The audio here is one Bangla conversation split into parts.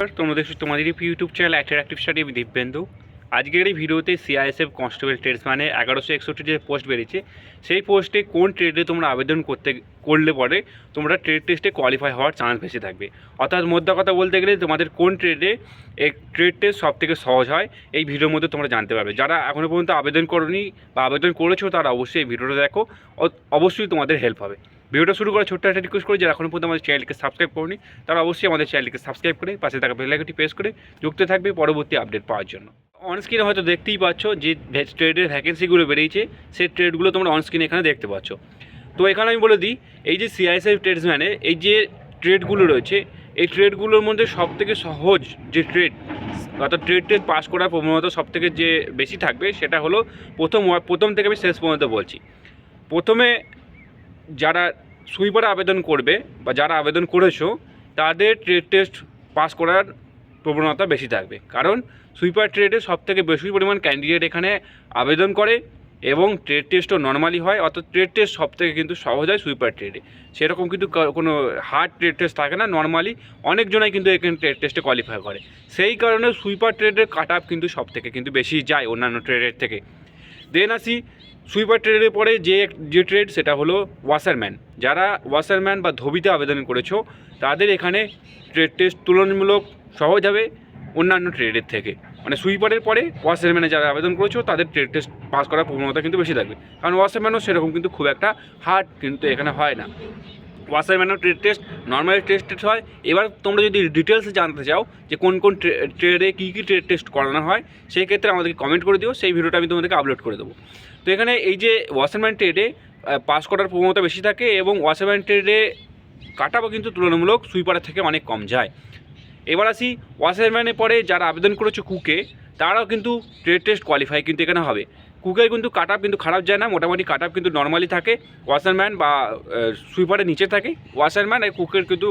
তোমাদের তোমাদের ইউটিউব চ্যানেল অ্যাক্টিভ স্টাডি আমি দীপবেন্দু আজকের এই ভিডিওতে সিআইএসএফ কনস্টেবল ট্রেডস মানে এগারোশো একষট্টি যে পোস্ট বেরিয়েছে, সেই পোস্টে কোন ট্রেডে তোমরা আবেদন করতে, করলে পরে তোমরা ট্রেড টেস্টে কোয়ালিফাই হওয়ার চান্স বেশি থাকবে। অর্থাৎ মোদ্দা কথা বলতে গেলে তোমাদের কোন ট্রেডে এই ট্রেড টেস্ট সব থেকে সহজ হয়, এই ভিডিওর মধ্যে তোমরা জানতে পারবে। যারা এখনও পর্যন্ত আবেদন করনি বা আবেদন করেছ তারা অবশ্যই এই ভিডিওটা দেখো অবশ্যই তোমাদের হেল্প হবে। ভিডিওটা শুরু করার ছোট্ট একটা রিকোয়েস্ট করি, যারা এখনও পর্যন্ত আমাদের চ্যানেলকে সাবস্ক্রাইব করনি, তারা অবশ্যই আমাদের চ্যানেলকে সাবস্ক্রাইব করে, পাশে থাকা বেলাইকনটি প্রেস করে যুক্ত থাকবে পরবর্তী আপডেট পাওয়ার জন্য। অনস্ক্রিনে হয়তো দেখতেই পাচ্ছ যে ট্রেডের ভ্যাকেন্সিগুলো বেরিয়েছে, সেই ট্রেডগুলো তোমরা অনস্ক্রিনে এখানে দেখতে পাচ্ছ। তো এখানে আমি বলে দিই, এই যে সিআইএসএফ ট্রেডসম্যানে এই যে ট্রেডগুলো রয়েছে, এই ট্রেডগুলোর মধ্যে সবথেকে সহজ যে ট্রেড অর্থাৎ ট্রেড ট্রেড পাস করার প্রবণতা সবথেকে যে বেশি থাকবে, সেটা হলো প্রথম প্রথম থেকে আমি শেষ পর্যন্ত বলছি। প্রথমে যারা সুইপারে আবেদন করবে বা যারা আবেদন করেছ, তাদের ট্রেড টেস্ট পাস করার প্রবণতা বেশি থাকবে। কারণ সুইপার ট্রেডে সবথেকে বেশি পরিমাণ ক্যান্ডিডেট এখানে আবেদন করে এবং ট্রেড টেস্টও নর্মালি হয়, অর্থাৎ ট্রেড টেস্ট সবথেকে কিন্তু সহজ হয় সুইপার ট্রেডে। সেরকম কিন্তু কোনো হার্ড ট্রেড টেস্ট থাকে না নর্মালি অনেকজনাই কিন্তু এখানে ট্রেড টেস্টে কোয়ালিফাই করে। সেই কারণে সুইপার ট্রেডের কাট আপ কিন্তু সবথেকে কিন্তু বেশি যায় অন্যান্য ট্রেডের থেকে। দেন আসি সুইপার ট্রেডের পরে যে যে ট্রেড সেটা হলো ওয়াশারম্যান যারা ওয়াশারম্যান বা ধোবিতে আবেদন করেছ, তাদের এখানে ট্রেড টেস্ট তুলনামূলক সহজ হবে অন্যান্য ট্রেডের থেকে। মানে সুইপারের পরে ওয়াশারম্যানে যারা আবেদন করেছ, তাদের ট্রেড টেস্ট পাস করার প্রবণতা কিন্তু বেশি থাকবে। কারণ ওয়াশারম্যানও সেরকম কিন্তু খুব একটা হার্ড কিন্তু এখানে হয় না। ওয়াশারম্যানও trade test normally test test হয়। এবার তোমরা যদি ডিটেলসে জানতে চাও যে কোন কোন ট্রেডে কী কী ট্রেড টেস্ট করানো হয়, সেই ক্ষেত্রে আমাদেরকে কমেন্ট করে দিও, সেই ভিডিওটা আমি তোমাদেরকে আপলোড করে দেবো। তো এখানে এই যে ওয়াশারম্যান ট্রেডে পাস করার প্রবণতা বেশি থাকে এবং ওয়াশারম্যান ট্রেডে কাটাবো কিন্তু তুলনামূলক সুইপারের থেকে অনেক কম যায়। এবার আসি ওয়াশারম্যানে পরে যারা আবেদন করেছ কুকে তারাও কিন্তু ট্রেড টেস্ট কোয়ালিফাই কিন্তু এখানে হবে। কুকের কিন্তু কাট কিন্তু খারাপ যায় না, মোটামুটি কাট আপ কিন্তু নর্মালি থাকে। ওয়াশারম্যান বা সুইপারের নিচে থাকে। ওয়াশারম্যান আর কুকের কিন্তু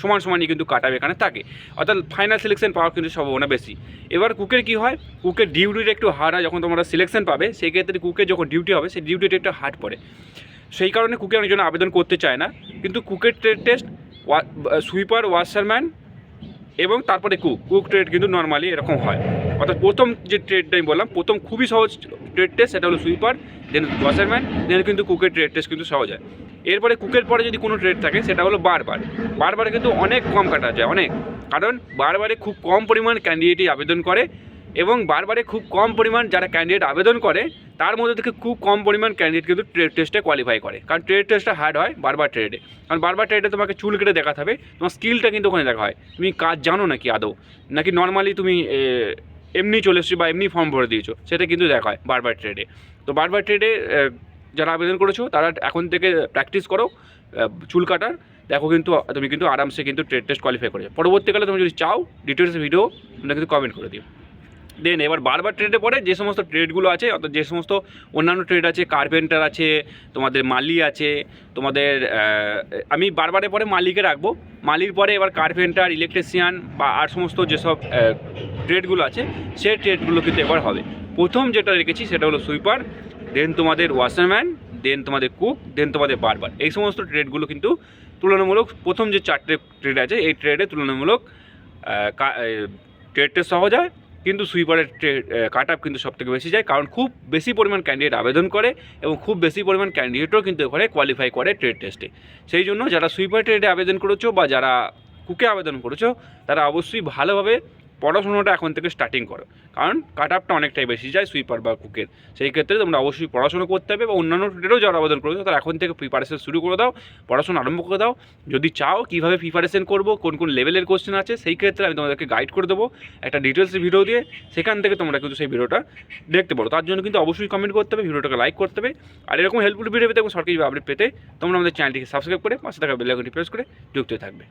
সমান সমানই কিন্তু কাট এখানে থাকে। অর্থাৎ ফাইনাল সিলেকশন পাওয়ার কিন্তু সম্ভাবনা বেশি। এবার কুকের কি হয়? কুকের ডিউটিটা একটু হার্ড হয় যখন তোমরা সিলেকশন পাবে, সেই ক্ষেত্রে কুকের যখন ডিউটি হবে, সেই ডিউটিটা একটু হার্ড পড়ে। সেই কারণে কুকে অনেকজন আবেদন করতে চায় না। কিন্তু কুকের টেস্ট সুইপার ওয়াশারম্যান এবং তারপরে কুক কুক ট্রেড কিন্তু নর্মালি এরকম হয়। অর্থাৎ প্রথম যে ট্রেডটা আমি বললাম, প্রথম খুবই সহজ ট্রেড টেস্ট সেটা হলো সুইপার দেন ওয়াশারম্যান দেন কিন্তু কুকের ট্রেড টেস্ট কিন্তু সহজ হয়। এরপরে কুকের পরে যদি কোনো ট্রেড থাকে, সেটা হলো বারবার। বারবার কিন্তু অনেক কম কাটা যায়, অনেক। কারণ বারবারে খুব কম পরিমাণ ক্যান্ডিডেটই আবেদন করে এবং বারবারে খুব কম পরিমাণ যারা ক্যান্ডিডেট আবেদন করে, তার মধ্যে থেকে খুব কম পরিমাণ ক্যান্ডিডেট কিন্তু ট্রেড টেস্টে কোয়ালিফাই করে। কারণ ট্রেড টেস্টটা হার্ড হয় বারবার ট্রেডে কারণ বারবার ট্রেডে তোমাকে চুল কেটে দেখাতে হবে, তোমার স্কিলটা কিন্তু ওখানে দেখা হয়। তুমি কাজ জানো নাকি আদৌ? নাকি নর্মালি তুমি এমনি চলে এসছো বা এমনি ফর্ম ভরে দিয়েছ? সেটা কিন্তু দেখা হয় বারবার ট্রেডে তো বারবার ট্রেডে যারা আবেদন করেছ, তারা এখন থেকে প্র্যাকটিস করো চুল কাটার। দেখো কিন্তু, তুমি কিন্তু আরামসে কিন্তু ট্রেড টেস্ট কোয়ালিফাই করেছ। পরবর্তীকালে তুমি যদি চাও ডিটেলস ভিডিও তোমরা কিন্তু কমেন্ট করে দিও। দেন এবার বারবার ট্রেডে পরে যে সমস্ত ট্রেডগুলো আছে, অর্থাৎ যে সমস্ত অন্যান্য ট্রেড আছে, কার্পেন্টার আছে, তোমাদের মালি আছে, তোমাদের আমি বারবারে পরে মালিকে রাখব। মালির পরে এবার কার্পেন্টার, ইলেকট্রিশিয়ান বা আর সমস্ত যেসব ট্রেডগুলো আছে সেই ট্রেডগুলো কিন্তু এবার হবে। প্রথম যেটা রেখেছি সেটা হলো সুইপার, দেন তোমাদের ওয়াশারম্যান, দেন তোমাদের কুক, দেন তোমাদের বারবার। এই সমস্ত ট্রেডগুলো কিন্তু তুলনামূলক প্রথম যে চারটে ট্রেড আছে, এই ট্রেডে তুলনামূলক ট্রেডটা সহজ হয়। কিন্তু সুইপারের কাট আপ কিন্তু সবথেকে বেশি যায়। কারণ খুব বেশি পরিমাণ ক্যান্ডিডেট আবেদন করে এবং খুব বেশি পরিমাণ ক্যান্ডিডেটও কিন্তু এখানে কোয়ালিফাই করে ট্রেড টেস্টে সেই জন্য যারা সুইপার ট্রেডে আবেদন করেছ বা যারা কুকে আবেদন করেছ, তারা অবশ্যই ভালোভাবে পড়াশোনাটা এখন থেকে স্টার্টিং করো। কারণ কাট আপটা অনেকটাই বেশি যায় সুইপার বা কুকের সেই ক্ষেত্রে তোমরা অবশ্যই পড়াশোনা করতে হবে বা অন্যান্য ট্রেডেও যারা আবেদন করেছ, তারা এখন থেকে প্রিপারেশন শুরু করে দাও, পড়াশোনা আরম্ভ করে দাও। যদি চাও কীভাবে প্রিপারেশন করব, কোন কোন লেভেলের কোশ্চেন আছে, সেই ক্ষেত্রে আমি তোমাদেরকে গাইড করে দেবো একটা ডিটেলস ভিডিও দিয়ে। সেখান থেকে তোমরা কিন্তু সেই ভিডিওটা দেখতে পারো। তার জন্য কিন্তু অবশ্যই কমেন্ট করতে হবে ভিডিওটাকে লাইক করতে হবে। আর এরকম হেল্পফুল ভিডিও পেতে এবং সরকারি আপডেট পেতে তোমরা আমাদের চ্যানেলটিকে সাবস্ক্রাইব করে পাশে থাকা বেল আইকনটি প্রেস করে যুক্ত থাকবে।